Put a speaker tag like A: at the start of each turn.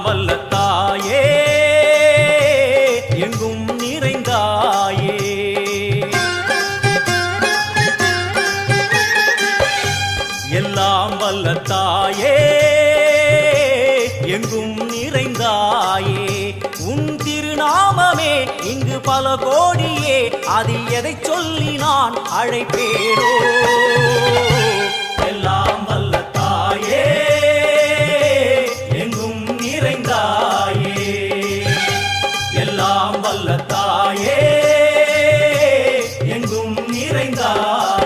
A: எல்லாம் எங்கும் நிறைந்தாயே. எல்லாம் வல்ல எங்கும் நிறைந்தாயே. உன் திருநாமமே இங்கு பல கோடியே அதில் எதை சொல்லி நான் அழைப்பேனோ? நிறைந்தாயே எல்லாம் வல்ல தாயே எங்கும் நிறைந்தாய்.